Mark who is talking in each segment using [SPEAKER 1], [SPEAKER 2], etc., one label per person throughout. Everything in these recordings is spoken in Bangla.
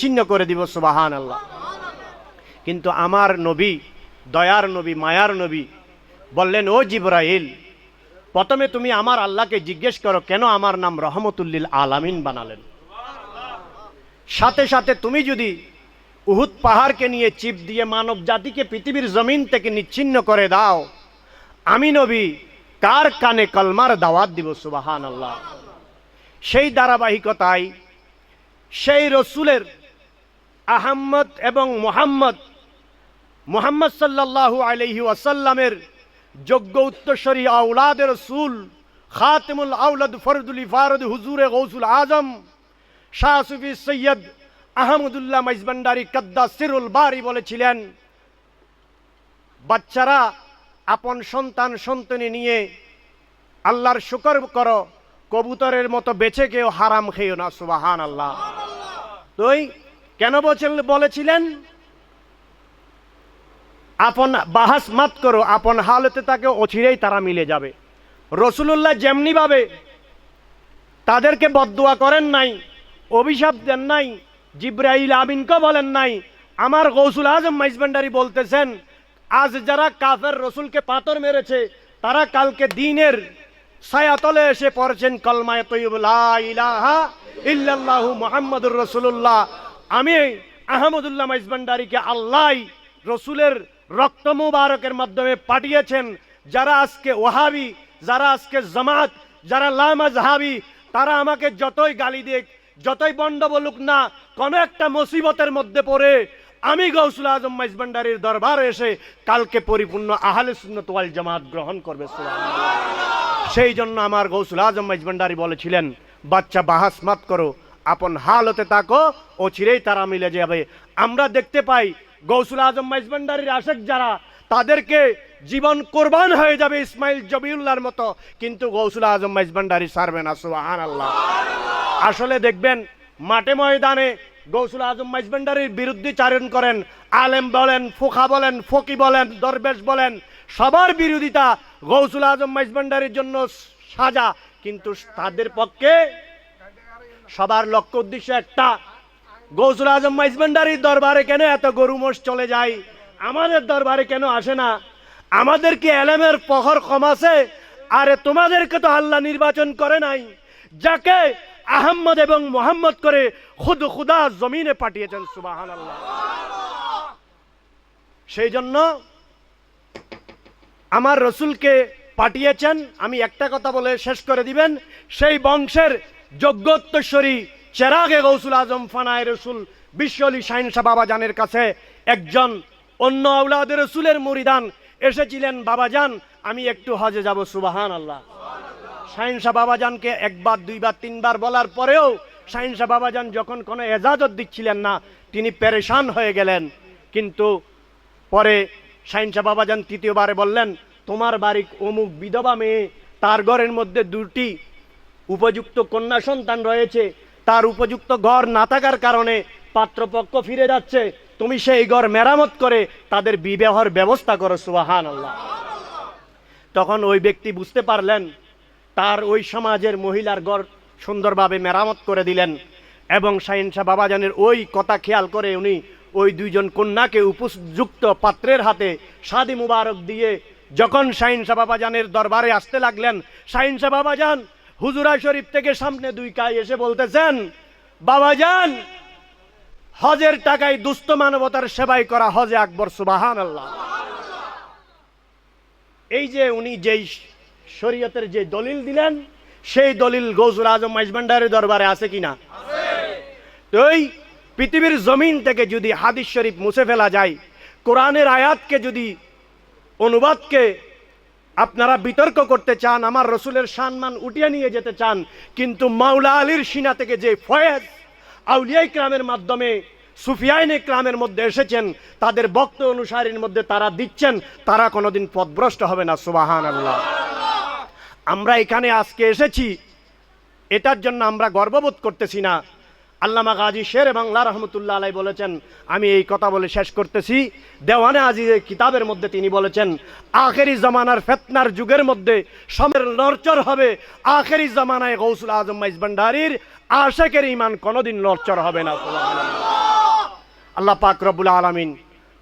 [SPEAKER 1] ছিন্ন করে দিব সুবাহান আল্লাহ কিন্তু আমার নবী, দয়ার নবী, মায়ার নবী বললেন, ও জিব্রাইল, প্রথমে তুমি আমার আল্লাহকে জিজ্ঞেস করো, কেন আমার নাম রহমতুল্লিল আলামিন বানালেন? সাথে সাথে তুমি যদি উহুদ পাহাড়কে নিয়ে চিপ দিয়ে মানব জাতিকে পৃথিবীর জমিন থেকে নিচ্ছিন্ন করে দাও, আমি নবী কার কানে কলমার দাওয়াত দিব সুবাহান আল্লাহ সেই ধারাবাহিকতায় সেই রসুলের আহম্মদ এবং মোহাম্মদ মোহাম্মদ সাল্লাল্লাহু আলাইহি ওয়াসাল্লামের যোগ্য উত্তরসরী আউলাদের রসুল খাতেমুল আউলাদ ফরদুল ইফারদ হুজুরে গৌসুল আজম, শাহ সুফি সৈয়দ আহমদুল্লাহ মাইজবান্ডারি কদ্দা সিরুল বারি বলেছিলেন, বাচ্চারা আপন সন্তান সন্তানি নিয়ে আল্লাহর শুকর করো, কবুতরের মতো বেঁচে কেউ হারাম খেয়েও না সুবাহান আল্লাহ তুই কেন বলেছিলেন? আপন বাহাস মাত করো, আপন হালতে তাকে অচিরেই তারা মিলে যাবে। রসুলুল্লাহ যেমনিভাবে তাদেরকে বদুয়া করেন নাই, অভিশাপ দেন নাই, জিব্রাইল আমিনকে বলেন নাই, আমার গৌসুল আজম মাইজবান্ডারি বলতেছেন, আজ যারা কাফের রসুলকে পাথর মেরেছে, তারা কালকে দিনের ছায়াতলে এসে পড়েছেন, কলমায় তৈব ইলাহা ইল্লাল্লাহু মুহাম্মাদুর রাসূলুল্লাহ। আমি আহমদুল্লাহ মাইজবান্ডারিকে আল্লাহ রসুলের রক্ত মুবারকের মাধ্যমে পাঠিয়েছেন। যারা আজকে ওহাবি, যারা আজকে জামাত, যারা লামা জাহাবি তারা আমাকে যতই গালি দেখ যতই বন্ড বলুক না, কোনো একটা মুসিবতের মধ্যে পড়ে আমি গৌসুল আজম মাইজবান্ডারির দরবারে এসে কালকে পরিপূর্ণ আহলে সুন্নত ওয়াল জামাত গ্রহণ করবে সেই জন্য আমার গৌসুল আজম মাইজবান্ডারি বলেছিলেন, বাচ্চা বাহাস মাত করো আপন হালতে তাকো ও চিরেই তারা মিলে যাবে। আমরা দেখতে পাই গৌসুল আজম মাইজবান্ডারির আশেক যারা, তাদেরকে জীবন কোরবান হয়ে যাবে ইসমাইল জবিউল্লাহর মতো। কিন্তু গৌসুল আজম মাইজবান্ডারি সারবে না সুবাহান আল্লাহ আসলে দেখবেন, মাঠে ময়দানে গৌসুল আজম মাইজবান্ডারির বিরুদ্ধে চারণ করেন। আলেম বলেন ফোখা বলেন, ফকি বলেন, দরবেশ বলেন, সবার বিরোধিতা গৌসুল আজম মাইজবান্ডারির জন্য সাজা। কিন্তু তাদের পক্ষে সবার লক্ষ্য উদ্দেশ্য একটা। গৌসুল আজম মাইজবান্ডারির দরবারে কেন এত গরু মোষ চলে যায়? আমাদের দরবারে কেন আসে না? আমাদের কি এলেমের পহর কম আছে? আরে তোমাদেরকে তো আল্লাহ নির্বাচন করে নাই। যাকে আহম্মদ এবং মোহাম্মদ করে খুদ খুদা জমিনে পাঠিয়েছেন সুবাহান আল্লাহ সেই জন্য আমার রসুলকে পাঠিয়েছেন। আমি একটা কথা বলে শেষ করে দিবেন। সেই বংশের যোগ্যোত্তরী চেরাগে গৌসুল আজম ফানায় রসুল বিশ্বলি শাহিনশা বাবাজানের কাছে একজন অন্য আউলাদের রসুলের মুরিদান এসেছিলেন বাবাজান আমি একটু হজে যাব সুবাহান আল্লাহ শাহিনশা বাবাজানকে একবার, দুইবার, তিনবার বলার পরেও শাহিনশা বাবাজান যখন কোনো এজাজত দিচ্ছিলেন না, তিনি পেরেশান হয়ে গেলেন। কিন্তু পরে শাহিনশা বাবাজান তৃতীয়বারে বললেন, তোমার বাড়ি অমুক বিধবা মেয়ে তার ঘরের মধ্যে দুটি উপযুক্ত কন্যা সন্তান রয়েছে, তার উপযুক্ত ঘর না থাকার কারণে পাত্রপক্ষ ফিরে যাচ্ছে। তুমি সেই ঘর মেরামত করে তাদের বিবাহর ব্যবস্থা করো সুবাহান আল্লাহ তখন ওই ব্যক্তি বুঝতে পারলেন, তার ওই সমাজের মহিলার ঘর সুন্দরভাবে মেরামত করে দিলেন এবং শাহিনশাহ বাবাজানের ওই কথা খেয়াল করে উনি ওই দুইজন কন্যাকে উপযুক্ত পাত্রের হাতে সাদি মুবারক দিয়ে যখন শাহিনশাহ বাবাজানের দরবারে আসতে লাগলেন শাহিনশাহ বাবাজান হুজুরা শরীফ থেকে সামনে দুই কাই এসে বলতেছেন বাবাজান হজের টাকায় দুস্থ মানবতার সেবাই করা হজে আকবর সুবাহান আল্লাহ এই যে উনি যেই শরীয়তের যে দলিল দিলেন, সেই দলিল গৌসুল আজম মাইজবান্ডারের দরবারে আছে কিনা? তো এই পৃথিবীর জমিন থেকে যদি হাদিস শরীফ মুছে ফেলা যায়, কোরআনের আয়াতকে যদি অনুবাদকে আপনারা বিতর্ক করতে চান, আমার রসুলের সম্মান উঠিয়ে নিয়ে যেতে চান, কিন্তু মাওলা আলীর সিনা থেকে যে ফয়েজ আউলিয়াই ক্রামের মাধ্যমে সুফিয়াইন ক্রামের মধ্যে এসেছেন, তাদের বক্ত অনুসারীর মধ্যে তারা দিচ্ছেন, তারা কোনোদিন পথভ্রষ্ট হবে না সুবাহান আল্লাহ আমরা এখানে আজকে এসেছি, এটার জন্য আমরা গর্ববোধ করতেছি না। আল্লামা গাজী শের বাংলা রহমতুল্লাহ আলাই বলেছেন, আমি এই কথা বলে শেষ করতেছি। দেওয়ানে আজিজের কিতাবের মধ্যে তিনি বলেছেন, আখেরি জামানার ফেতনার যুগের মধ্যে সমের নরচর হবে। আখেরি জামানায় গৌসুল আজম মাইজ ভান্ডারির আশেকের ইমান কোনোদিন নরচর হবে না। আল্লাহ পাক রব্বুল আলমিন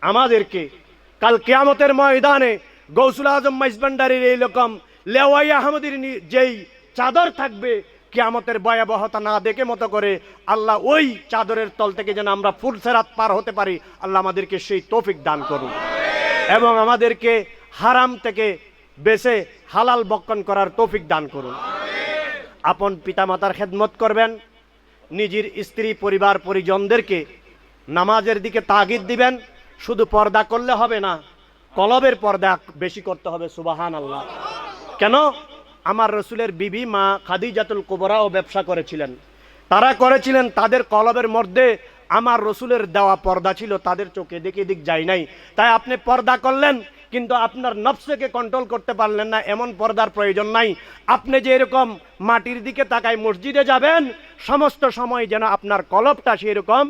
[SPEAKER 1] আমাদেরকে কাল কেয়ামতের ময়দানে গৌসুল আজম মাইজবান্ডারির এই রকম লেওয়াই আহমদের যেই চাদর থাকবে কেয়ামতের ভয়াবহতা না দেখে মতো করে আল্লাহ ওই চাদরের তল থেকে যেন আমরা ফুলসেরাত পার হতে পারি, আল্লাহ আমাদেরকে সেই তৌফিক দান করুন। এবং আমাদেরকে হারাম থেকে বেছে হালাল বক্ষণ করার তৌফিক দান করুন। আপন পিতামাতার খেদমত করবেন, নিজের স্ত্রী, পরিবার, পরিজনদেরকে নামাজের দিকে তাগিদ দিবেন, শুধু পর্দা করলে হবে না, কলবের পর্দা বেশি করতে হবে সুবাহান আল্লাহ কেন? আমার রসুলের বিবি, মা খাদিজাতুল কুবরাও ব্যবসা করেছিলেন। তারা করেছিলেন, তাদের কলবের মধ্যে আমার রসুলের দেওয়া পর্দা ছিল, তাদের চোখে দিকে দিক যায় নাই। তাই আপনি পর্দা করলেন, কিন্তু আপনার নফসকে কন্ট্রোল করতে পারলেন না, এমন পর্দার প্রয়োজন নাই। আপনি যে এরকম মাটির দিকে তাকায় মসজিদে যাবেন, সমস্ত সময় যেন আপনার কলবটা সেরকম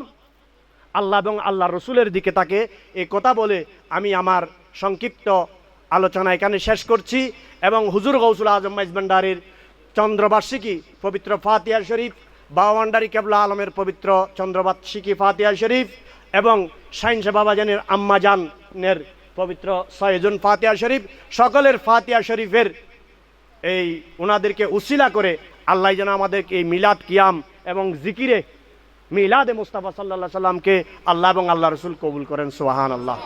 [SPEAKER 1] আল্লাহ এবং আল্লাহ রসুলের দিকে তাকে এই কথা বলে, আমি আমার সংক্ষিপ্ত আলোচনা এখানে শেষ করছি এবং হুজুর গৌসুল আজম মাইজবান্ডারির চন্দ্রবার্ষিকী, পবিত্র ফাতিয়া শরীফ, বাওয়ান্ডারি কেবলা আলমের পবিত্র চন্দ্রবার্ষিকী ফাতিয়া শরীফ এবং সাইন্স বাবাজানের আম্মাজানের পবিত্র ছয়জন ফাতিয়া শরীফ। সকলের ফাতিয়া শরীফের এই ওনাদেরকে উসিলা করে আল্লাহ যেন আমাদেরকে এই মিলাদ কিয়াম এবং জিকিরে মিলাদে মুস্তাফা সাল্লাহ সাল্লামকে আল্লাহ এবং আল্লাহ রসুল কবুল করেন। সোহান আল্লাহ